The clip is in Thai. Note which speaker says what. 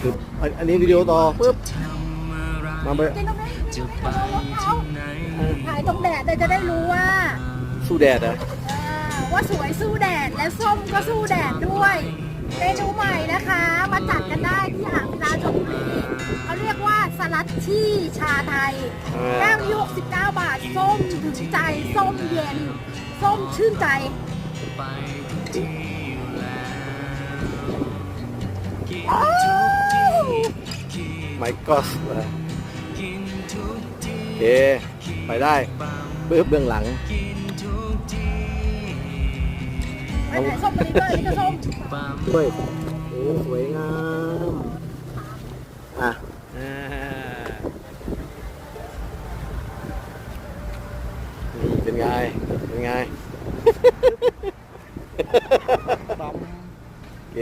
Speaker 1: คืออันอันนี้วิดีโอต่อปุ๊บมาไป
Speaker 2: กินตรงนี้เอาถ่ายตรงแดดเลยจะได้รู้ว่า
Speaker 1: สู้แดดเหรอะ
Speaker 2: เอ่อว่าสวยสู้แดดและส้มก็สู้แดดด้วยเมนูใหม่นะคะ มาจัดกันได้ที่อ่างศิลาชลบุรีเขาเรียกว่าสลัดชี่ชาไทยแก้วนี้69 บาท ส้มถึงใจ ส้มเย็น ส้มชื่นใจ
Speaker 1: ไมก็ my god โอเค ไปได้ปึ๊บเบื้องหลัง
Speaker 2: ตุ้อัยสด้วยโอ้สวยงาม
Speaker 1: อะนี่เป็นไง เป็นไง โอเค